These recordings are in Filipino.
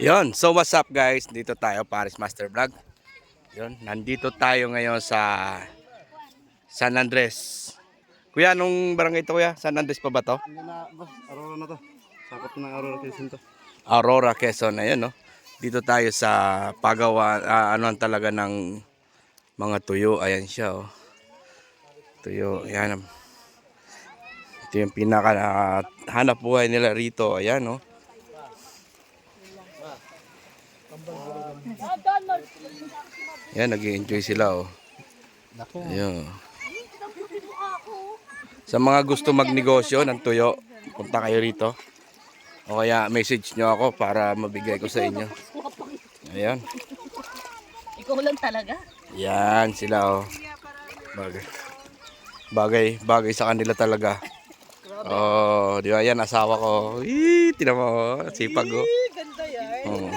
Yon, so what's up guys? Dito tayo, Paris Master Vlog. Yon, nandito tayo ngayon sa San Andres. Kuya, anong barangay ito kuya? San Andres pa ba to? Hindi na, boss. Aurora na to. Sakop na ng Aurora Quezon to. Aurora, Quezon. Ayun, no? Dito tayo sa pagawa, ah, ano talaga ng mga tuyo. Ayan siya, oh. Tuyo, ayan. Ito yung pinaka ah, hanap buhay nila rito. Ayan, oh. Ayan, nag enjoy sila, oh. Ayun. Sa mga gusto magnegosyo ng tuyo, punta kayo rito. O kaya message nyo ako para mabigay ko sa inyo. Ayan. Ikaw lang talaga. Yan sila oh. Bagay. Bagay, bagay sa kanila talaga. Oh, di ba yan asawa ko. Ih, tinan mo, oh, sipag ko. Ganda Oh.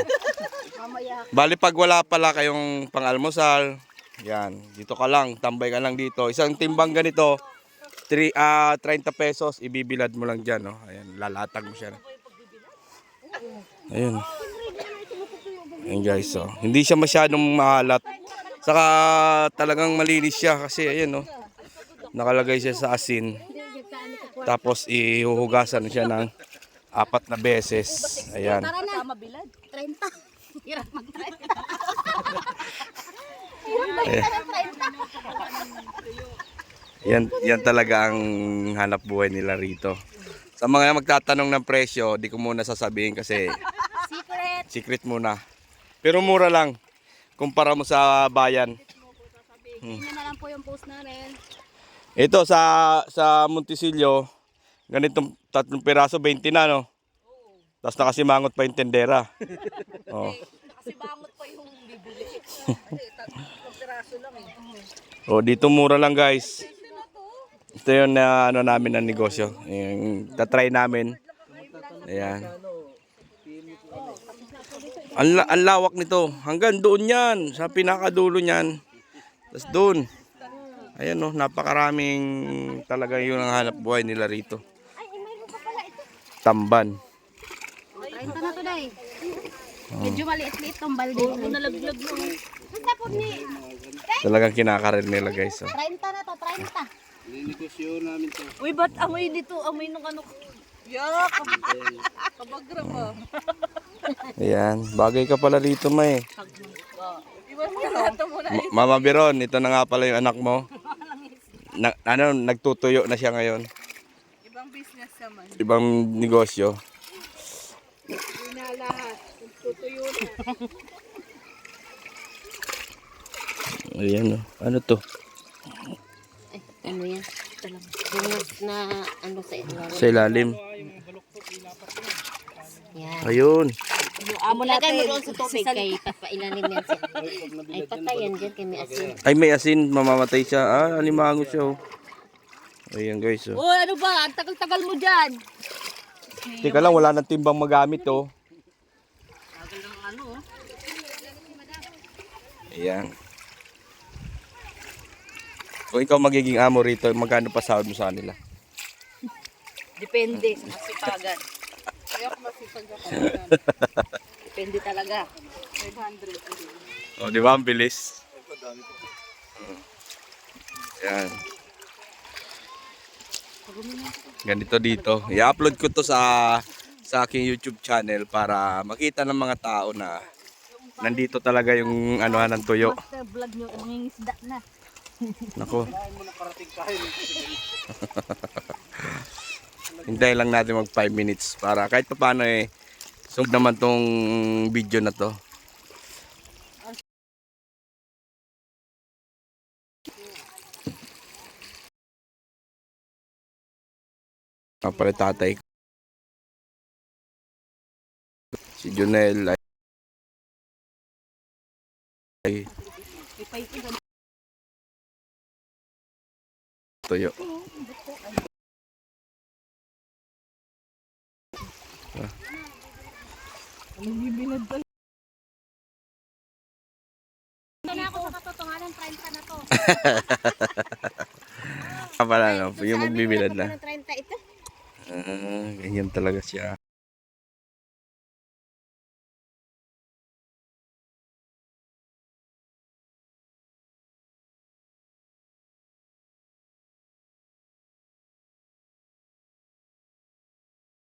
Mamaya. Bali pag wala pala kayong pangalmusal, yan, dito ka lang, tambay ka lang dito. Isang timbang ganito, 3 ah 30 pesos, ibibilad mo lang diyan, no. Ayan, lalatag mo siya. Ayun. Ayun guys, so. Hindi siya masyadong mahalat. Saka talagang malinis siya kasi ayun, no. Nakalagay siya sa asin. Tapos ihuhugasan siya ng apat na beses. Ayan. Tara na. Sama bilad. 30. Hirap mag 30. Eh. Yan, yan talaga ang hanap buhay nila rito. Sa mga magtatanong ng presyo, di ko muna sasabihin kasi Secret. secret muna. Pero mura lang. Kumpara mo sa bayan. Tingnan na lang po yung post namin. Ito sa sa Monticello, ganitong tatlong piraso 20 na no. Tapos nakasimangot pa yung tendera. Oh. Kasi bangot pa yung bibili. Tatlong piraso lang eh. Oh, dito mura lang guys. Ito yung na ano namin ng negosyo. Yung tatry namin. Ayan. Ang, la- ang lawak nito. Hanggang doon yan. Sa pinakadulo niyan. Tapos doon. Ayan oh, napakaraming talaga yun ang hanap buhay nila rito. Tamban. 30 na to day. Medyo maliit-liit tong balde. Oo, nalaglag mo. Basta po ni. Talagang kinakarin nila guys. Oh. 30 na to, 30. Ninegosyo namin to. Uy, ba't amoy dito? Amoy nung ano? Yak! Kabagra mo. Ayan, bagay ka pala rito, May. Mama Biron, ito na nga pala yung anak mo. Na, ano, nagtutuyo na siya ngayon. Ibang business naman. Ibang negosyo. Hindi na lahat. Tutuyo na. Ayan, oh. ano to? ano yan? Ito lang. Na ano sa ilalim. Sa ilalim. Yan. Ayun. Amo Lagay mo sa tubig kay papailalim yan siya. Ay patay yan dyan kay may asin. Ay, may asin. Mamamatay siya. Ah, alimango siya, oh. Ayan, guys, oh. Uy, ano ba? Ang tagal-tagal mo dyan. Teka lang, wala nang timbang magamit, oh. Tagal ng ano. Ayan. Kung ikaw magiging amo rito, magkano pa sahod mo sa kanila? Depende sa masipagan. Kaya ako masipag ako. Depende talaga. 500. Oh, di ba? Ang bilis. Yan. Ganito dito. I-upload ko to sa sa aking YouTube channel para makita ng mga tao na nandito talaga yung anuhan ng tuyo. Nako. Hintay lang natin mag 5 minutes para kahit pa paano eh sub naman tong video na to. Ang pala tatay ko. Si Junel ay ay tuyo. Ito na ako sa katotohanan, 30 na to. Ah, pala, no? Yung magbibilad na. Ng 30 ito. Ah, ganyan talaga.